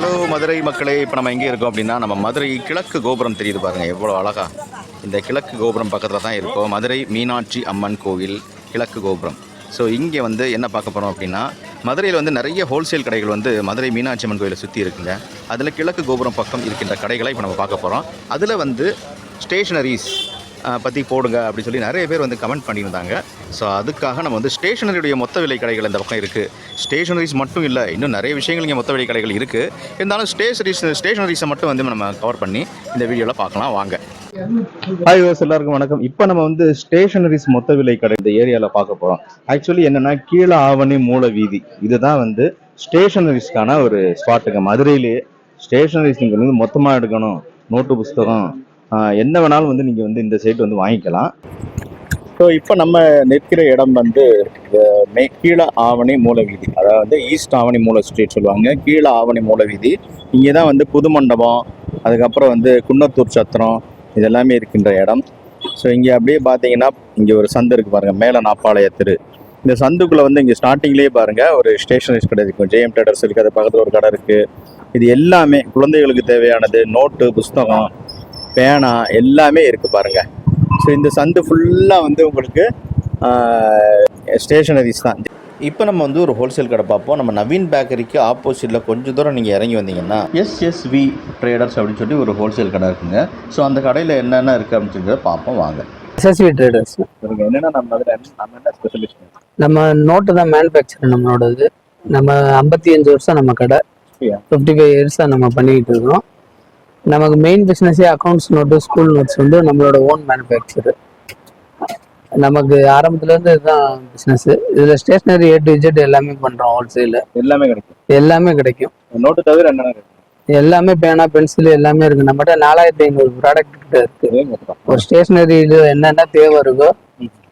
Hello Madurai மக்களே. இப்போ நம்ம எங்கே இருக்கோம் அப்படின்னா நம்ம மதுரை கிழக்கு கோபுரம் தெரியுது பாருங்க. எவ்வளோ அழகா. இந்த கிழக்கு கோபுரம் பக்கத்தில் தான் இருக்கோம். மதுரை மீனாட்சி அம்மன் கோவில் கிழக்கு கோபுரம். ஸோ இங்கே வந்து என்ன பார்க்க போகிறோம் அப்படின்னா மதுரையில் வந்து நிறைய ஹோல்சேல் கடைகள் வந்து மதுரை மீனாட்சி அம்மன் கோயிலை சுற்றி இருக்குங்க. அதில் கிழக்கு கோபுரம் பக்கம் இருக்கின்ற கடைகளை இப்போ நம்ம பார்க்க போகிறோம் அதில் வந்து ஸ்டேஷனரிஸ் பற்றி போடுங்க அப்படின்னு சொல்லி நிறைய பேர் வந்து கமெண்ட் பண்ணியிருந்தாங்க. ஸோ அதுக்காக நம்ம வந்து ஸ்டேஷனரியுடைய மொத்த விலை கடைகள் இந்த பக்கம் இருக்குது ஸ்டேஷனரிஸ் மட்டும் இல்லை இன்னும் நிறைய விஷயங்கள் இங்கே மொத்த விலை கடைகள் இருக்குது இருந்தாலும் ஸ்டேஷனரிஸ் ஸ்டேஷனரிஸை மட்டும் வந்து நம்ம கவர் பண்ணி இந்த வீடியோவில் பார்க்கலாம் வாங்க. ஹாய் வாஸ் எல்லாருக்கும் வணக்கம். இப்போ நம்ம வந்து ஸ்டேஷனரிஸ் மொத்த விலை கடை இந்த ஏரியாவில் பார்க்க போகிறோம் ஆக்சுவலி என்னென்னா கீழே ஆவணி மூல வீதி. இதுதான் வந்து ஸ்டேஷனரிஸ்க்கான ஒரு ஸ்பாட்டுங்க மதுரையிலேயே ஸ்டேஷனரிஸ் நீங்கள் வந்து மொத்தமாக எடுக்கணும். நோட்டு புஸ்தகம் என்ன வேணாலும் வந்து நீங்கள் வந்து இந்த சைட் வந்து வாங்கிக்கலாம். ஸோ இப்போ நம்ம நிற்கிற இடம் வந்து மே கீழே ஆவணி மூல வீதி அதாவது வந்து ஈஸ்ட் ஆவணி மூல ஸ்ட்ரீட் சொல்லுவாங்க. கீழே ஆவணி மூல வீதி இங்கே தான் வந்து புது மண்டபம் அதுக்கப்புறம் வந்து குன்னத்தூர் சத்திரம் இதெல்லாமே இருக்கின்ற இடம். ஸோ இங்கே அப்படியே பார்த்தீங்கன்னா இங்கே ஒரு சந்து இருக்குது பாருங்கள் மேலே நாப்பாளைய தெரு. இந்த சந்துக்குள்ளே வந்து இங்கே ஸ்டார்டிங்லேயே பாருங்கள் ஒரு ஸ்டேஷனரிஸ் கடை இருக்கும். ஜெயம் டேடர்ஸ் இருக்குது அது பக்கத்தில் ஒரு கடை இருக்குது இது எல்லாமே குழந்தைகளுக்கு தேவையானது நோட்டு புஸ்தகம் பேனா எல்லாமே இருக்குது பாருங்கள் ஸோ இந்த சந்து ஃபுல்லாக வந்து உங்களுக்கு ஸ்டேஷனரிஸ் தான். இப்போ நம்ம வந்து ஒரு ஹோல்சேல் கடை பார்ப்போம். நம்ம நவீன் பேக்கரிக்கு ஆப்போசிட்டில் கொஞ்சம் தூரம் நீங்கள் இறங்கி வந்தீங்கன்னா எஸ்எஸ்வி ட்ரேடர்ஸ் அப்படின்னு சொல்லி ஒரு ஹோல்சேல் கடை இருக்குங்க. ஸோ அந்த கடையில் என்னென்ன இருக்குது அப்படின்னு சொல்லி பார்ப்போம் வாங்க. எஸ்எஸ்வி ட்ரேடர்ஸ் என்னென்ன நம்ம அதில் நம்ம என்ன ஸ்பெஷலிஸ்ட் நம்ம நோட்டு தான் மேனுஃபேக்சர் நம்மளோடது. நம்ம ஐம்பத்தி அஞ்சு வருஷம் நம்ம கடை? ஃபிஃப்டி ஃபைவ் இயர்ஸாக நம்ம பண்ணிக்கிட்டு இருக்கோம். நமக்கு மெயின் பிஸ்னஸே அக்கௌண்ட்ஸ் நோட்டு ஸ்கூல் நோட்ஸ் வந்து நம்மளோட ஓன் மேனுஃபேக்சர் நமக்கு ஆரம்பத்துலேருந்து இதுதான் பிஸ்னஸ் இதில் ஸ்டேஷ்னரி ஏ டு இஜெட் எல்லாமே பண்ணுறோம் ஹோல்சேலில் எல்லாமே கிடைக்கும். எல்லாமே கிடைக்கும். நோட்டு தவிர கிடைக்கும். எல்லாமே பேனா பென்சில் எல்லாமே இருக்கு. நம்மகிட்ட நாலாயிரத்தி ஐநூறு ப்ராடக்ட் கிட்ட இருக்கு. ஒரு ஸ்டேஷ்னரியில் என்னென்ன தேவை இருக்கோ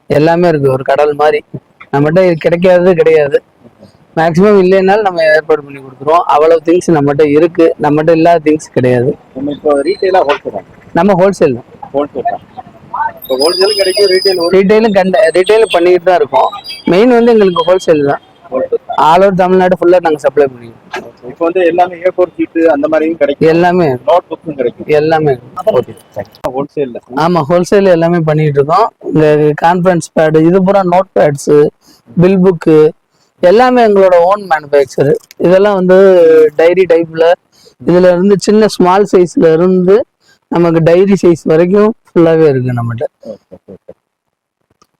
எல்லாமே இருக்கு. ஒரு கடல் மாதிரி. நம்மகிட்ட இது கிடைக்காதது கிடையாது. மேக்ஸிமம் இல்லைனாலும் நம்ம ஏற்பாடு பண்ணி கொடுத்துருவோம். அவ்வளவு திங்ஸ் நம்மகிட்ட இருக்கு. நம்மகிட்ட இல்லாத திங்ஸ் கிடையாது. நம்ம இப்போ ரீட்டெயிலாக ஹோல்சேல் நம்ம ஹோல்சேல் தான். ஹோல்சேல் தான். இப்போ ஹோல்சேலும் கிடைக்கும் ரீட்டைல் ரீட்டைலும் கண்ட ரீட்டைல் பண்ணிட்டு தான் இருக்கோம். மெயின் வந்து எங்களுக்கு ஹோல்சேல் தான். ஆல் ஓவர் தமிழ்நாடு ஃபுல்லாக நாங்கள் சப்ளை பண்ணிடுவோம் இப்போ வந்து எல்லாமே ஏ ஃபோர் சீட்டு அந்த மாதிரியும் கிடைக்கும். எல்லாமே. நோட் புக்ஸும் கிடைக்கும். எல்லாமே. ஓகே ஹோல்சேலில் ஆமா ஹோல்சேல் எல்லாமே பண்ணிட்டு இருக்கோம். இந்த கான்ஃபரன்ஸ் பேடு இது பூரா நோட் பேட்ஸ் பில் புக்கு எல்லாமே எங்களோட ஓன் மேனுஃபேக்சர் இதெல்லாம் வந்து டைரி டைப்ல இதுல இருந்து சின்ன ஸ்மால் சைஸ்ல இருந்து நமக்கு டைரி சைஸ் வரைக்கும் ஃபுல்லாவே இருக்கு நம்மகிட்ட.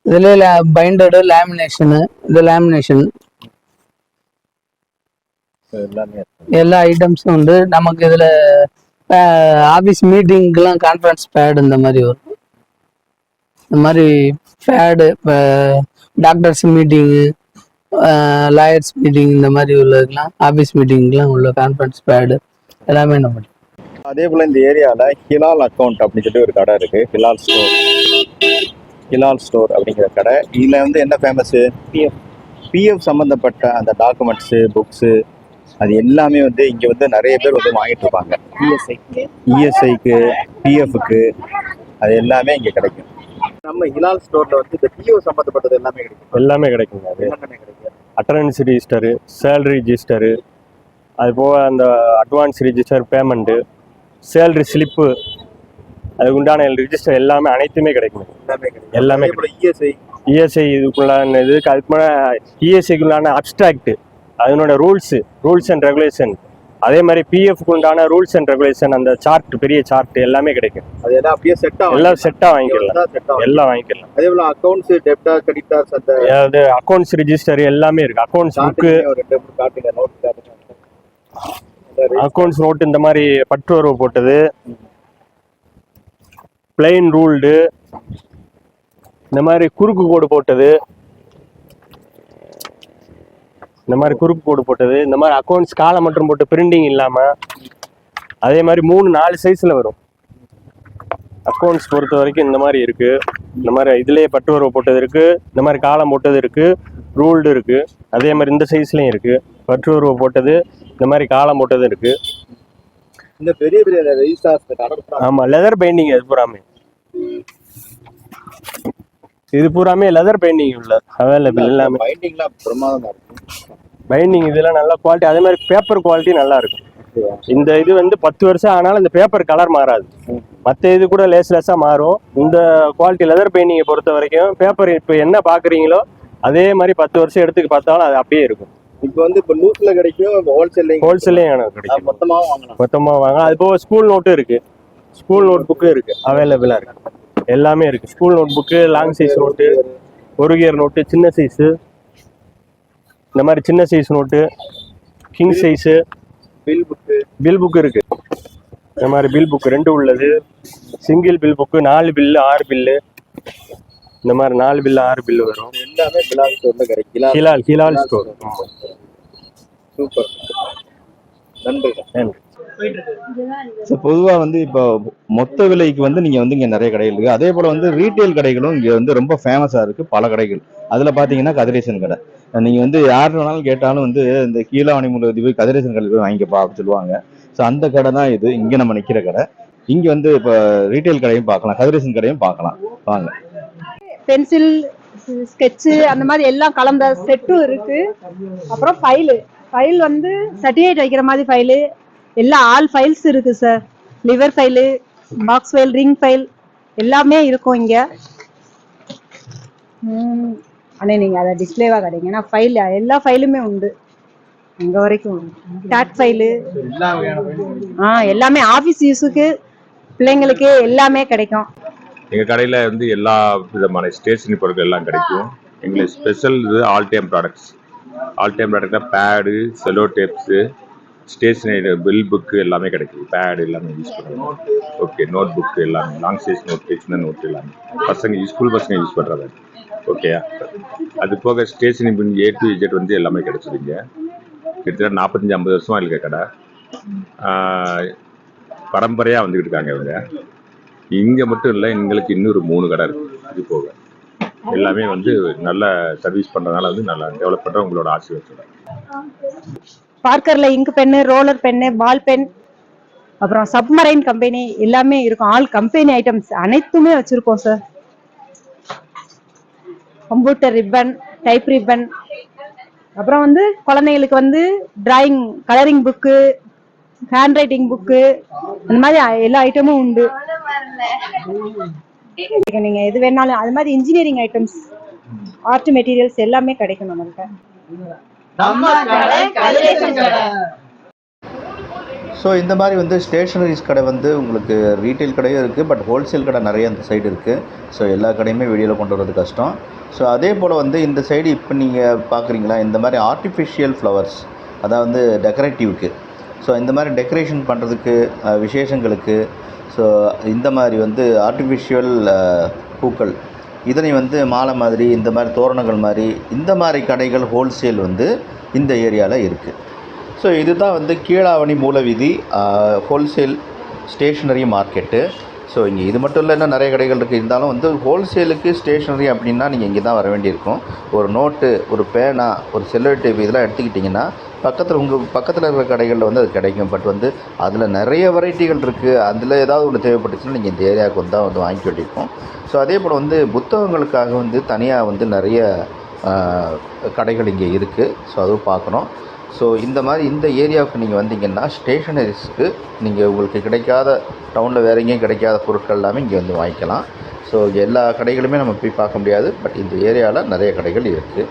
இதுல பைண்டடு லேமினேஷனு இது லேமினேஷன் எல்லா ஐட்டம்ஸும் உண்டு நமக்கு இதுல ஆஃபீஸ் மீட்டிங்க்கெல்லாம் கான்ஃபரன்ஸ் பேட் இந்த மாதிரி வரும். இந்த மாதிரி pad doctors meeting lawyers meeting இந்த மாதிரி உள்ளதுக்கெல்லாம் ஆஃபீஸ் மீட்டிங்க்கெலாம் உள்ள கான்ஃபரன்ஸ் பேடு எல்லாமே நம்ம அதே போல இந்த ஏரியால ஹிலால் அக்கவுண்ட் அப்படின்னு சொல்லி ஒரு கடை இருக்கு. ஹிலால் ஸ்டோர் ஹிலால் ஸ்டோர் அப்படிங்கிற கடை. இதுல வந்து என்ன ஃபேமஸ் பிஎஃப் பிஎஃப் சம்பந்தப்பட்ட அந்த டாக்குமெண்ட்ஸு புக்ஸு அது எல்லாமே வந்து இங்க வந்து நிறைய பேர் வந்து வாங்கிட்டு இருப்பாங்க. இஎஸ்ஐக்கு பிஎஃப்க்கு அது எல்லாமே இங்க கிடைக்கும். நம்ம ஹிலால் ஸ்டோர்ல வந்து இந்த பிஎஃப் சம்பந்தப்பட்டது எல்லாமே கிடைக்கும்? எல்லாமே கிடைக்குங்க அது. கிடைக்கும் அட்டண்டன்ஸ் ரிஜிஸ்டரு சேலரி ரிஜிஸ்டரு அது போக அந்த advance register payment salary slip அதுக்கு உண்டான ரிஜிஸ்டர் எல்லாமே அனைத்துமே கிடைக்கும் எல்லாமே எல்லாமே இஎஸ்ஐ இஎஸ்ஐ இதுக்குள்ளான இதுக்கு அதுக்கு முன்னாடி இஎஸ்ஐக்குள்ளான அப்ட்ராக்ட் அதனோட ரூல்ஸு ரூல்ஸ் அண்ட் ரெகுலேஷன் அதே மாதிரி பிஎஃப்க்கு உண்டான ரூல்ஸ் அண்ட் ரெகுலேஷன் அந்த சார்ட் பெரிய சார்ட் எல்லாமே கிடைக்கும். அது எல்லாம் அப்படியே செட் ஆகும் எல்லாம் செட்டாக வாங்கிக்கலாம். எல்லாம் வாங்கிக்கலாம். அதே போல அக்கவுண்ட்ஸ் டெப்டார் கிரெடிட்டார்ஸ் அந்த அதாவது அக்கௌண்ட்ஸ் ரிஜிஸ்டர் எல்லாமே இருக்கு. அக்கௌண்ட்ஸ் புக்கு அக்கௌண்ட்ஸ் நோட் இந்த மாதிரி பற்றுவரவு போட்டது. பிளெயின் ரூல்டு இந்த மாதிரி குறுக்கு கோடு போட்டது. இந்த மாதிரி குறுக்கு கோடு போட்டது இந்த மாதிரி அக்கௌண்ட்ஸ் காலை மட்டும் போட்டு பிரிண்டிங் இல்லாம அதே மாதிரி மூணு நாலு சைஸ்ல வரும். அக்கௌண்ட்ஸ் பொறுத்த வரைக்கும் இந்த மாதிரி இருக்கு. இந்த மாதிரி இதுலயே பட்டுவரவு போட்டது இருக்கு. இந்த மாதிரி காலம் போட்டது இருக்கு. ரூல்டு இருக்கு. அதே மாதிரி இந்த சைஸ்லயும் இருக்கு. பட்டுவரவு போட்டது இந்த மாதிரி காலம் போட்டது இருக்கு. இந்த பெரிய பெரிய ரெஜிஸ்டார்ஸ் ஆமா லெதர் பெயிண்டிங் அது பூராமே. இது பூராமே லெதர் பெயிண்டிங் உள்ள. அவைலபிள் எல்லாமே. பைண்டிங்லாம் பிரமாதமா இருக்கும். பைண்டிங் இதெல்லாம் நல்ல குவாலிட்டி அதே மாதிரி பேப்பர் குவாலிட்டி நல்லா இருக்கும். இந்த இது வந்து பத்து வருஷம் ஆனாலும் இந்த பேப்பர் கலர் மாறாது. மற்ற இது கூட லேஸ் லேஸா மாறும். இந்த குவாலிட்டி லெதர் பெயிண்டிங்கை பொறுத்த வரைக்கும் பேப்பர் இப்போ என்ன பாக்குறீங்களோ அதே மாதிரி பத்து வருஷம் எடுத்துக்கு பார்த்தாலும் அது அப்படியே இருக்கும். இப்போ வந்து இப்போ லூஸ்ல கிடைக்கும் ஹோல்சேல்லையும் ஹோல்சேல்லையும் எனக்கு கிடைக்கும். மொத்தமாகவும் வாங்கலாம். மொத்தமா வாங்க அது போக ஸ்கூல் நோட்டும் இருக்கு. ஸ்கூல் நோட் புக்கும் இருக்கு. அவைலபிளா இருக்கு. எல்லாமே இருக்கு. School note book long size note ஒரு கியர் நோட்டு சின்ன சைஸு இந்த மாதிரி சின்ன size note king size bill book bill book இருக்கு. இந்த மாதிரி பில் புக் ரெண்டு உள்ளது. சிங்கிள் பில் புக்கு நாலு பில்லு ஆறு பில்லு இந்த மாதிரி நாலு பில்லு ஆறு பில்லு வரும். எல்லாமே பிலால் ஸ்டோர்ல கிடைக்கும். Hilal Hilal store super. நன்றி நன்றி. ஸோ பொதுவாக வந்து இப்போ மொத்த விலைக்கு வந்து நீங்கள் வந்து இங்கே நிறைய கடைகள் இருக்குது அதே போல் வந்து ரீட்டைல் கடைகளும் இங்கே வந்து ரொம்ப ஃபேமஸாக இருக்குது பல கடைகள். அதில் பார்த்தீங்கன்னா கதிரேசன் கடை. நீங்கள் வந்து யார் வேணாலும் கேட்டாலும் வந்து இந்த கீழாவணி மூலவதி போய் கதிரேசன் கடையில் போய் வாங்கிக்கப்பா அப்படின்னு சொல்லுவாங்க. ஸோ அந்த கடை தான் இது. இங்கே நம்ம நிற்கிற கடை. இங்கே வந்து இப்போ ரீட்டைல் கடையும் பார்க்கலாம். கதிரேசன் கடையும் பார்க்கலாம். வாங்க. பென்சில் ஸ்கெட்சு அந்த மாதிரி எல்லாம் கலந்த செட்டும் இருக்கு. அப்புறம் ஃபைலு ஃபைல் வந்து சர்டிஃபிகேட் வைக்கிற மாதிரி ஃபைலு எல்லா ஆல் ஃபைல்ஸ் இருக்கு sir lever file box file ring file எல்லாமே இருக்கும் இங்க. அண்ணே நீங்க அதை டிஸ்பிளேவா கிடைங்க ஏன்னா ஃபைல் எல்லா ஃபைலுமே உண்டு. இங்க வரைக்கும் டாட் ஃபைலு ஆ எல்லாமே ஆஃபீஸ் யூஸுக்கு பிள்ளைங்களுக்கு எல்லாமே கிடைக்கும். எங்கள் கடையில் வந்து எல்லா விதமான ஸ்டேஷனரி பொருட்கள் எல்லாம் கிடைக்கும். எங்களுக்கு ஸ்பெஷல் இது all time products all time ப்ராடக்ட்னா pad Cello tapes stationery bill book எல்லாமே கிடைக்குது. பேடு எல்லாமே யூஸ் பண்ணுவோம் ஓகே நோட் புக்கு எல்லாமே லாங் சைஸ் நோட்டு சின்ன நோட்டு எல்லாமே. பசங்க ஸ்கூல் பசங்க யூஸ் பண்ணுறது ஓகேயா அது போக stationery pin A to Z வந்து எல்லாமே கிடைச்சிருங்க. கிட்டத்தட்ட நாற்பத்தஞ்சு ஐம்பது வருஷமாக இருக்க கடை. பரம்பரையாக வந்துக்கிட்டு இருக்காங்க இவங்க. இங்கே மட்டும் இல்லை எங்களுக்கு இன்னொரு மூணு கடை இருக்குது இது போக. எல்லாமே வந்து நல்ல சர்வீஸ் பண்ணுறதுனால வந்து நல்லா டெவலப் பண்ணுற உங்களோட ஆசீர்வாதம் பார்க்கர்ல இங்கு pen roller pen ball pen அப்புறம் சப்மரைன் கம்பெனி எல்லாமே இருக்கும். ஆல் கம்பெனி ஐட்டம்ஸ் அனைத்துமே வச்சிருக்கோம் sir computer ribbon type ribbon அப்புறம் வந்து குழந்தைங்களுக்கு வந்து drawing colouring book handwriting book அந்த மாதிரி எல்லா ஐட்டமும் உண்டு. நீங்க எது வேணாலும் அது மாதிரி இன்ஜினியரிங் ஐட்டம்ஸ் ஆர்ட் மெட்டீரியல்ஸ் எல்லாமே கிடைக்கும் நம்மள்கிட்ட ஸோ இந்த மாதிரி வந்து ஸ்டேஷனரிஸ் கடை வந்து உங்களுக்கு ரீட்டைல் கடையும் இருக்குது பட் ஹோல்சேல் கடை நிறைய அந்த சைடு இருக்குது ஸோ எல்லா கடையுமே வெளியில் கொண்டு வரது கஷ்டம். ஸோ அதே போல் வந்து இந்த சைடு இப்போ நீங்கள் பார்க்குறீங்களா இந்த மாதிரி ஆர்டிஃபிஷியல் ஃப்ளவர்ஸ் அதாவது வந்து டெக்கரேட்டிவ்க்கு ஸோ இந்த மாதிரி டெக்கரேஷன் பண்ணுறதுக்கு விசேஷங்களுக்கு ஸோ இந்த மாதிரி வந்து ஆர்டிஃபிஷியல் பூக்கள் இதனை வந்து மாலை மாதிரி இந்த மாதிரி தோரணங்கள் மாதிரி இந்த மாதிரி கடைகள் ஹோல்சேல் வந்து இந்த ஏரியாவில் இருக்குது ஸோ இதுதான் வந்து Keezhavani Moolaveedhi wholesale stationery market so இங்கே இது மட்டும் இல்லை இன்னும் நிறைய கடைகள் இருக்குது இருந்தாலும் வந்து ஹோல்சேலுக்கு ஸ்டேஷ்னரி அப்படின்னா நீங்கள் இங்கே தான் வர வேண்டியிருக்கும். ஒரு நோட்டு ஒரு பேனா ஒரு செல்லோ டேப் இதெல்லாம் எடுத்துக்கிட்டிங்கன்னா பக்கத்தில் உங்கள் பக்கத்தில் இருக்கிற கடைகளில் வந்து அது கிடைக்கும். பட் வந்து அதில் நிறைய வெரைட்டிகள் இருக்குது அதில் ஏதாவது ஒன்று தேவைப்பட்டுச்சுன்னா நீங்கள் இந்த ஏரியாவுக்கு வந்து தான் வந்து வாங்கி வேண்டியிருக்கும் ஸோ அதே போல் வந்து புத்தகங்களுக்காக வந்து தனியாக வந்து நிறைய கடைகள் இங்கே இருக்குது ஸோ அதுவும் பார்க்கணும். ஸோ இந்த மாதிரி இந்த ஏரியாவுக்கு நீங்கள் வந்தீங்கன்னா ஸ்டேஷனரிஸ்க்கு நீங்கள் உங்களுக்கு கிடைக்காத டவுனில் வேற எங்கேயும் கிடைக்காத பொருட்கள் எல்லாமே இங்கே வந்து வாங்கிக்கலாம். ஸோ எல்லா கடைகளுமே நம்ம போய் பார்க்க முடியாது. பட் இந்த ஏரியாவில் நிறைய கடைகள் இருக்குது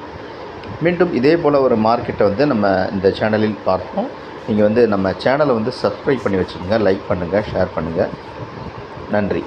மீண்டும் இதே போல் ஒரு மார்க்கெட்டை வந்து நம்ம இந்த சேனலில் பார்ப்போம். நீங்கள் வந்து நம்ம சேனலை வந்து சப்ஸ்கிரைப் பண்ணி வச்சுக்கோங்க லைக் பண்ணுங்கள் ஷேர் பண்ணுங்கள் நன்றி.